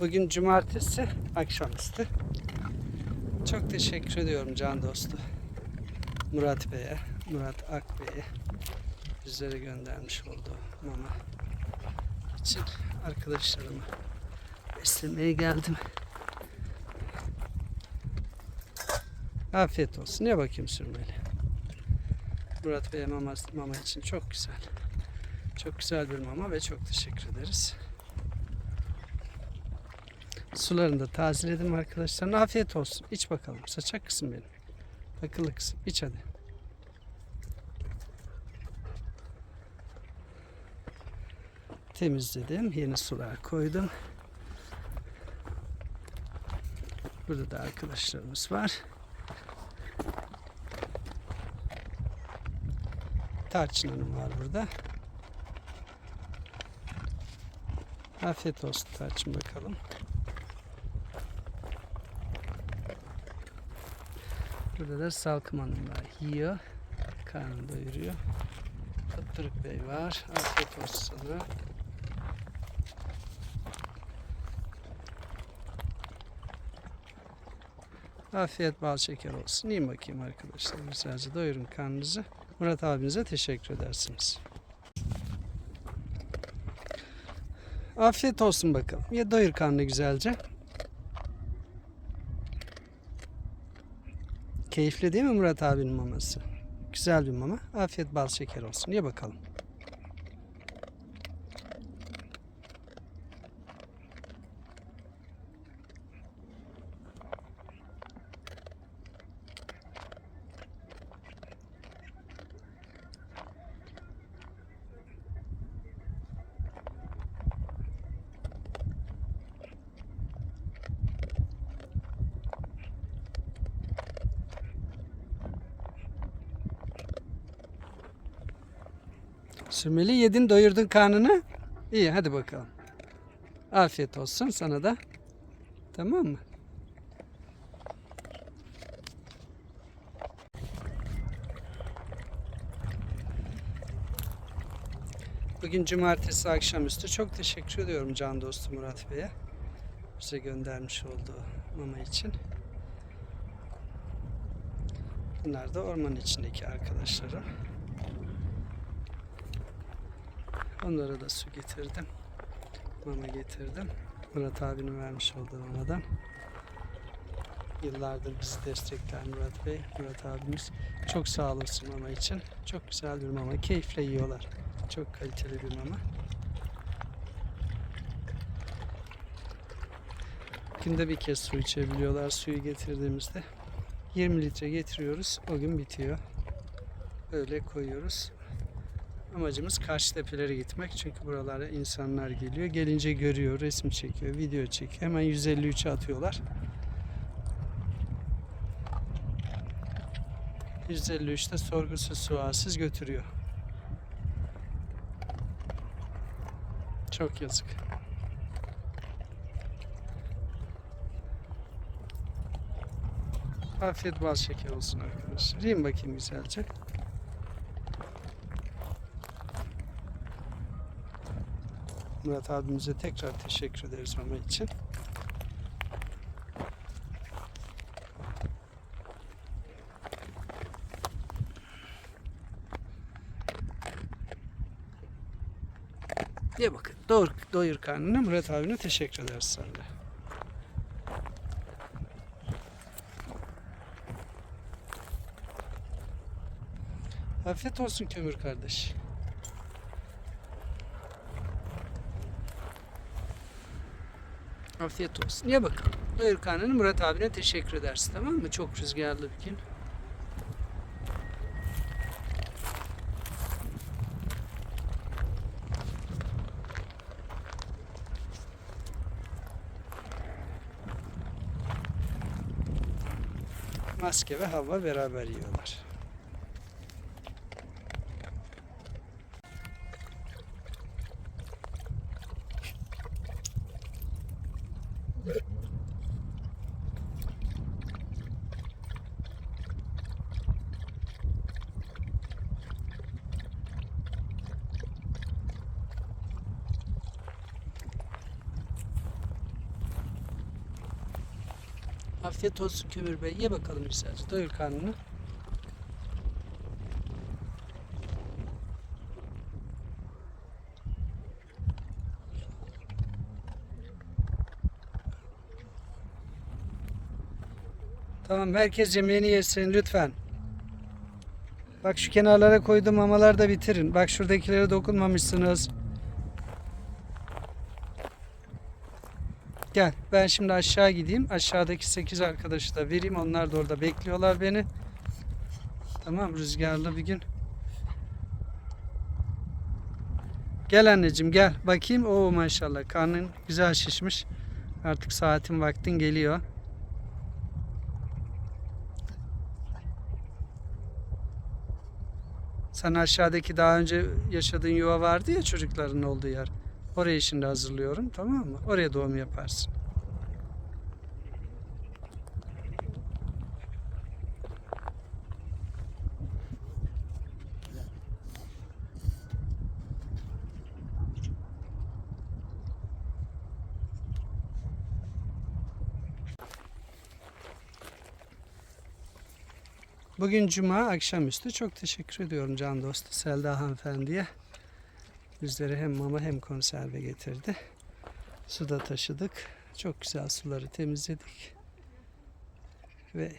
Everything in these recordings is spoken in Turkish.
Bugün cumartesi akşamüstü. Çok teşekkür ediyorum can dostu. Murat Bey'e, Murat Akbey'e bizlere göndermiş olduğu mama için arkadaşlarımı beslemeye geldim. Afiyet olsun. Ne bakayım sürmeli. Murat Bey'e mama, mama için çok güzel. Çok güzel bir mama ve çok teşekkür ederiz. Sularını da tazeledim arkadaşlar. Afiyet olsun. İç bakalım. Saçak kızım benim. Akıllı kızım. İç hadi. Temizledim. Yeni sular koydum. Burada da arkadaşlarımız var. Tarçın Hanım var burada. Afiyet olsun Tarçın bakalım. Burada da Salkım Hanım var. Yiyor. Karnını doyuruyor. Kıttırık Bey var. Afiyet olsun sana. Afiyet bal şeker olsun. Yiyin bakayım arkadaşlar. Güzelce doyurun karnınızı. Murat abinize teşekkür edersiniz. Afiyet olsun bakalım. Ye doyur karnını güzelce. Keyifli değil mi Murat abinin maması? Güzel bir mama. Afiyet bal şeker olsun. Ye bakalım. Sümeli yedin doyurdun karnını. İyi hadi bakalım. Afiyet olsun sana da. Tamam mı? Bugün cumartesi akşamüstü. Çok teşekkür ediyorum can dostum Murat Bey'e. Bize göndermiş olduğu mama için. Bunlar da orman içindeki arkadaşlarım. Onlara da su getirdim. Mama getirdim. Murat abinin vermiş olduğu mamadan. Yıllardır bizi destekler Murat Bey. Murat abimiz çok sağ olasın mama için. Çok güzel bir mama. Keyifle yiyorlar. Çok kaliteli bir mama. Günde bir kez su içebiliyorlar suyu getirdiğimizde. 20 litre getiriyoruz. O gün bitiyor. Öyle koyuyoruz. Amacımız karşı tepelere gitmek. Çünkü buralara insanlar geliyor. Gelince görüyor, resim çekiyor, video çekiyor. Hemen 153'e atıyorlar. 153'te sorgusuz sualsiz götürüyor. Çok yazık. Afiyet bal şeker olsun arkadaşlar. Yiyin bakayım güzelce. Murat abimize tekrar teşekkür ederiz mama için. Ye bakın. Doyur, doyur karnını. Murat abine teşekkür ederiz sana da. Afiyet olsun kömür kardeş. Afiyet olsun. Ye bakalım. Doyur karnını Murat abine teşekkür edersin tamam mı? Çok rüzgarlı bir gün. Maske ve hava beraber yiyorlar. Afiyet olsun Kömür Bey. Ye bakalım güzelce. Doyur karnını. Tamam herkes yemeğini yesin lütfen. Bak şu kenarlara koyduğum mamaları da bitirin. Bak şuradakilere dokunmamışsınız. Gel ben şimdi aşağı gideyim. Aşağıdaki 8 arkadaşı da vereyim. Onlar da orada bekliyorlar beni. Tamam rüzgarlı bir gün. Gel anneciğim gel. Bakayım. Oo maşallah karnın güzel şişmiş. Artık saatin vaktin geliyor. Sen aşağıdaki daha önce yaşadığın yuva vardı ya çocukların olduğu yer. Orayı şimdi hazırlıyorum tamam mı? Oraya doğum yaparsın. Bugün cuma akşamüstü çok teşekkür ediyorum can dostu Selda hanımefendiye. Bizlere hem mama hem konserve getirdi. Suda taşıdık. Çok güzel suları temizledik. Ve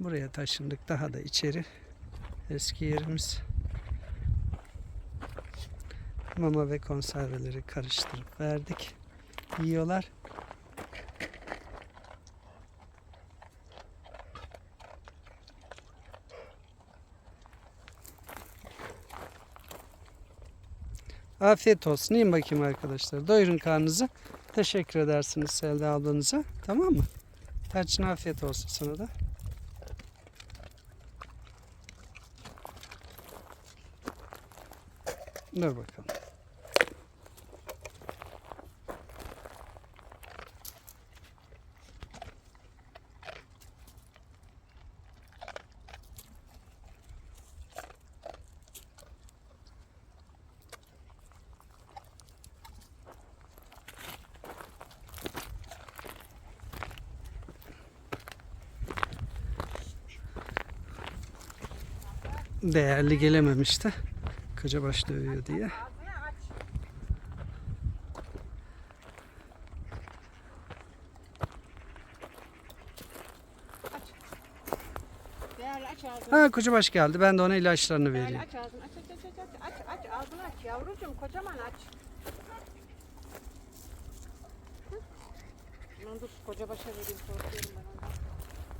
buraya taşındık daha da içeri. Eski yerimiz. Mama ve konserveleri karıştırıp verdik. Yiyorlar. Afiyet olsun. Yiyin bakayım arkadaşlar. Doyurun karnınızı. Teşekkür edersiniz Selda ablanıza. Tamam mı? Tarçın afiyet olsun sana da. Dur bakalım. Değerli gelememişti. Kocabaş dövüyor diye. Ha kocabaş geldi. Ben de ona ilaçlarını vereyim. aç ağzını. Aç aç aç aç aç aç ağzını aç yavrucuğum kocaman aç. Dur koca başa vereyim.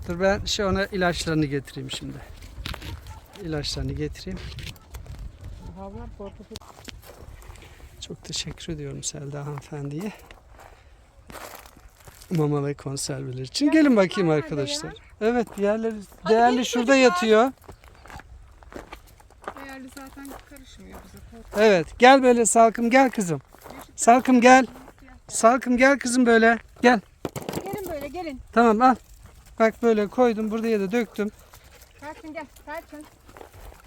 Dur ben şey ona ilaçlarını getireyim şimdi. İlaçlarını getireyim. Çok teşekkür ediyorum Selda hanımefendiye. Mama ve konserveler için. Gelin bakayım arkadaşlar. Evet diğerleri değerli şurada yatıyor. Değerli zaten karışmıyor bize. Evet gel böyle Salkım gel kızım. Salkım gel. Salkım gel kızım böyle. Gel. Gelin böyle gelin. Tamam al. Bak böyle koydum buraya da döktüm. Tarçın gel Tarçın.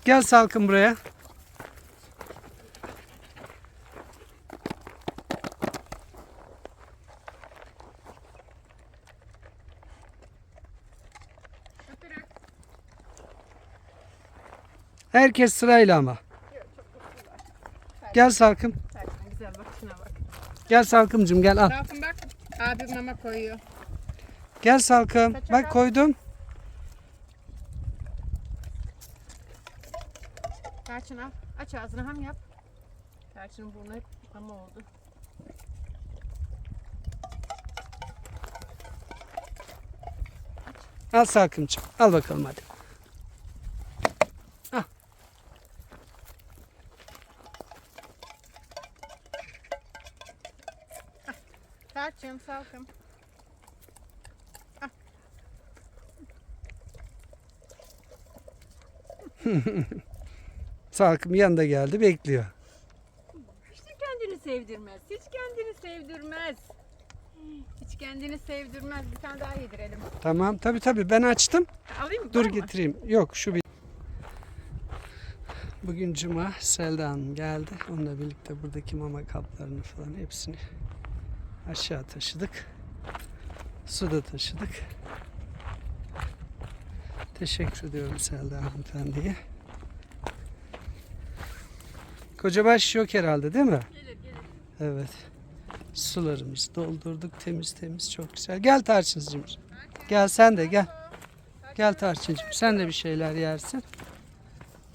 Gel Salkım buraya. Herkes sırayla ama. Gel Salkım. Güzel bak şuna bak. Gel Salkımcığım gel al. Tarçın bak. Abi mama koyuyor. Gel Salkım. Bak koydum. Tarçın al. Aç ağzını ham yap. Tarçının burnu hep mama oldu. Al Salkımcığım. Al bakalım hadi. Tarçın salkım. Salkım yanında geldi bekliyor. Hiç kendini sevdirmez. Hiç kendini sevdirmez. Hiç kendini sevdirmez. Bir tane daha yedirelim. Tamam tabi tabi ben açtım. Alayım mı? Dur Var mı? getireyim. Yok şu bir. Bugün cuma Selda Hanım geldi. Onunla birlikte buradaki mama kaplarını falan hepsini aşağı taşıdık. Su da taşıdık. Teşekkür ediyorum Selda hanımefendiye. Kocabaş yok herhalde değil mi? Gelir gelir. Evet. Sularımızı doldurduk temiz temiz çok güzel. Gel Tarçıncığım. Gel sen de gel. Gel Tarçıncığım sen de bir şeyler yersin.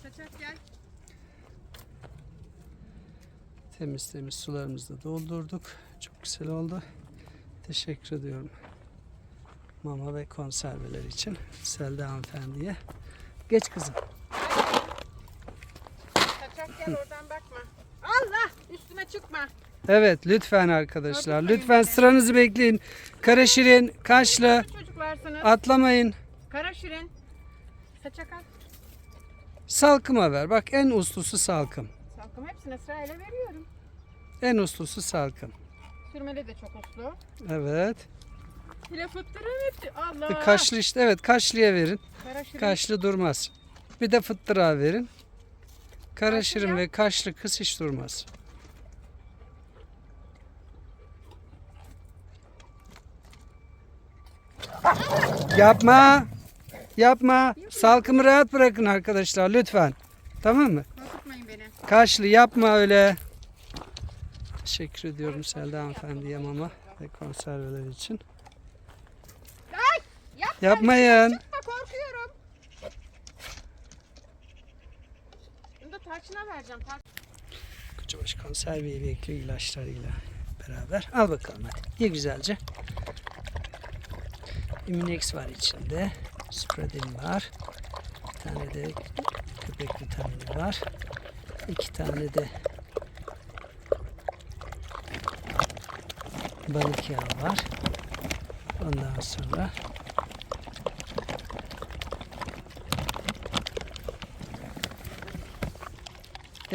Çaçak gel. Temiz temiz sularımızı da doldurduk. Çok güzel oldu. Teşekkür ediyorum. Mama ve konserveler için Selda hanımefendiye. Geç kızım. Çaçak gel oradan. Allah üstüme çıkma. Evet lütfen arkadaşlar. Gördük Lütfen beni. sıranızı bekleyin. Kara şirin, kaşlı Çocuklarsınız. atlamayın. Kara şirin. Çaçak al. Salkıma ver. Bak en uslusu salkım. Salkım hepsine sırayla veriyorum. En uslusu salkım. Sürmeli de çok uslu. Evet. File fıttırın hepsi. Allah. Kaşlı işte evet kaşlıya verin. Kara şirin. Kaşlı durmaz. Bir de fıttıra verin. Kara şirin ve kaşlı kız hiç durmaz. Yapma. Yapma. Salkımı rahat bırakın arkadaşlar lütfen. Tamam mı? Korkutmayın beni. Kaşlı yapma öyle. Teşekkür ediyorum Selda hanımefendiye mama ve konserveler için. Ay! Yap. Yapmayın. Çıkma korkuyorum. Bunu da tarçına vereceğim. Tar Kocabaş konserveyi bekliyor ilaçlarıyla beraber. Al bakalım hadi. Ye güzelce. Iminex var içinde. Spradin var. Bir tane de köpek vitamini var. İki tane de balık yağı var. Ondan sonra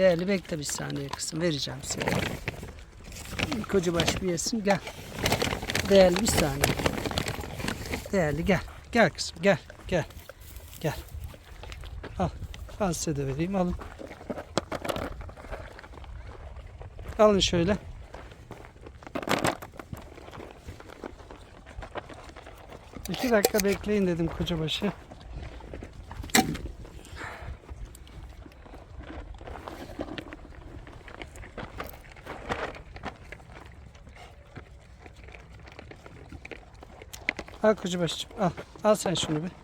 Değerli bekle bir saniye kızım. Vereceğim size. Kocabaş bir yesin. Gel. Değerli bir saniye. Değerli gel. Gel kızım gel. Gel. Gel. Al. Al size de vereyim. Alın. Alın şöyle. İki dakika bekleyin dedim kocabaşı. Al kocabaşçım al. Al sen şunu bir.